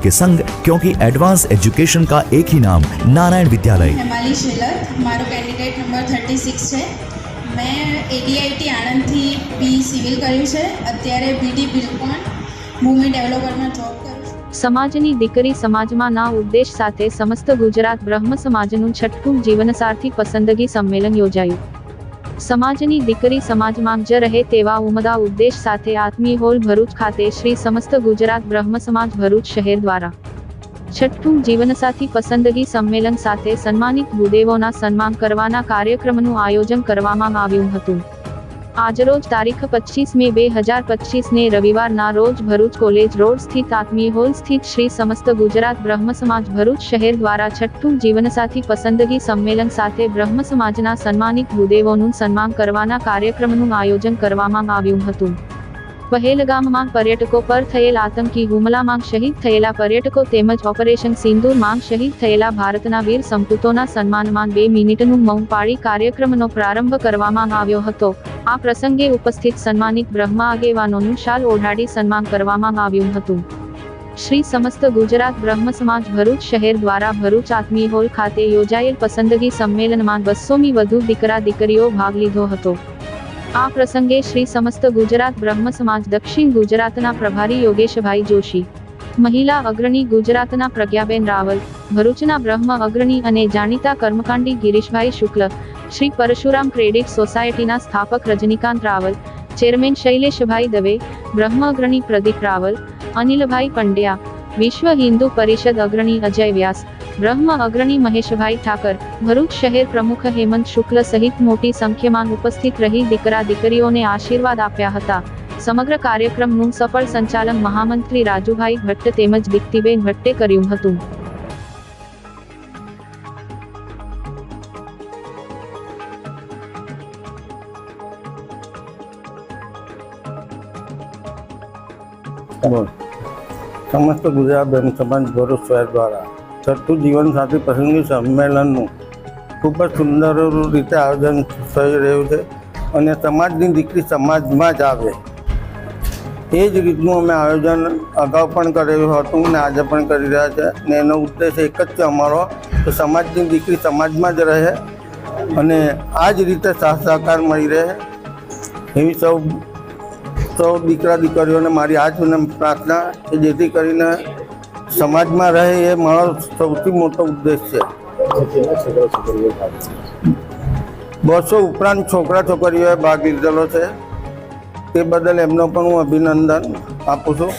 के संग क्योंकि एडवांस एजुकेशन का एक ही नाम नारायण विद्यालय હેમાલી શેલર મારો કેન્ડિડેટ નંબર થર્ટી સિક્સ છે મેં એડીઆઈટી આણંદથી બી સિવિલ કર્યું છે અત્યારે બીડી બિલકોન ભૂમિ ડેવલપરમાં જોબ કરું છું સમાજની દીકરી સમાજમાં ના ઉદ્દેશ સાથે સમસ્ત ગુજરાત બ્રહ્મ સમાજનું છઠ્ઠું જીવનસારથી પસંદગી સંમેલન યોજાયું સમાજની દીકરી સમાજમાં જ રહે તેવા ઉમદા ઉદ્દેશ સાથે આત્મી હોલ ભરૂચ ખાતે શ્રી સમસ્ત ગુજરાત બ્રહ્મ સમાજ ભરૂચ શહેર દ્વારા. છઠ્ઠું, જીવનસાથી પસંદગી સંમેલન સાથે સન્માનિત ભૂદેવોના સન્માન કરવાના કાર્યક્રમનું આયોજન કરવામાં આવ્યું હતું. આજરોજ તારીખ પચીસ મે બે હજાર પચીસને રવિવારના રોજ ભરૂચ કોલેજ રોડ સ્થિત આત્મીય હોલ સ્થિત શ્રી સમસ્ત ગુજરાત બ્રહ્મ સમાજ ભરૂચ શહેર દ્વારા છઠ્ઠું જીવનસાથી પસંદગી સંમેલન સાથે બ્રહ્મ સમાજના સન્માનિત ભૂદેવોનું સન્માન કરવાના કાર્યક્રમનું આયોજન કરવામાં આવ્યું હતું. પહેલગામમાં પર્યટકો પર થયેલ આતંકી હુમલામાં શહીદ થયેલા પર્યટકો તેમજ ઓપરેશન સિંદૂરમાં શહીદ થયેલા ભારતના વીર સંપૂતોના સન્માનમાં બે મિનિટનું મૌન પાળી કાર્યક્રમનો પ્રારંભ કરવામાં આવ્યો હતો. આ પ્રસંગે ઉપસ્થિત સન્માનિત બ્રહ્મા આગેવાનોનું શાલ ઓઢાડી સન્માન કરવામાં આવ્યું હતું. શ્રી સમસ્ત ગુજરાત બ્રહ્મ સમાજ ભરૂચ શહેર દ્વારા ભરૂચ આત્મી હોલ ખાતે યોજાયેલ પસંદગી સંમેલનમાં બસોમી વધુ દીકરા દીકરીઓ ભાગ લીધો હતો. આ પ્રસંગે શ્રી સમસ્ત ગુજરાત બ્રહ્મ સમાજ દક્ષિણ ગુજરાતના પ્રભારી યોગેશભાઈ જોશી, મહિલા અગ્રણી ગુજરાતના પ્રજ્ઞાબેન રાવલ, ભરૂચના બ્રહ્મ અગ્રણી અને જાણીતા કર્મકાંડી ગિરીશભાઈ શુક્લ, શ્રી પરશુરામ ક્રેડિટ સોસાયટીના સ્થાપક રજનીકાંત રાવલ, ચેરમેન શૈલેષભાઈ દવે, બ્રહ્મ અગ્રણી પ્રદીપ રાવલ, અનિલભાઈ પંડ્યા વિશ્વ હિન્દુ પરિષદ અગ્રણી અજય વ્યાસ, બ્રહ્મ અગ્રણી મહેશભાઈ ઠાકર, ભરૂચ શહેર પ્રમુખ હેમંત શુક્લ સહિત મોટી સંખ્યામાં ઉપસ્થિત રહી દીકરા દીકરીઓને આશીર્વાદ આપ્યા હતા. સમગ્ર કાર્યક્રમનું સફળ સંચાલન મહામંત્રી રાજુભાઈ ભટ્ટ તેમજ દીપ્તિબેન ભટ્ટે કર્યું હતું. બોલ. સમસ્ત ગુજરાત ધર્મ સમાજ ભરૂચ શહેર દ્વારા છઠ્ઠું જીવનસાથી પસંદગી સંમેલનનું ખૂબ જ સુંદર રીતે આયોજન થઈ રહ્યું છે અને સમાજની દીકરી સમાજમાં જ આવે. એ જ રીતનું અમે આયોજન અગાઉ પણ કરેલું હતું ને આજે પણ કરી રહ્યા છે ને એનો ઉદ્દેશ એક જ છે અમારો કે સમાજની દીકરી સમાજમાં જ રહે અને આ જ રીતે સાથ સહકાર મળી રહે. એવી સૌ સૌ દીકરા દીકરીઓને મારી આ જ પ્રાર્થના કે જેથી કરીને સમાજમાં રહે એ મારો સૌથી મોટો ઉદ્દેશ છે. બસો ઉપરાંત છોકરા છોકરીઓએ ભાગ લીધેલો છે. તે બદલ એમનો પણ હું અભિનંદન આપું છું.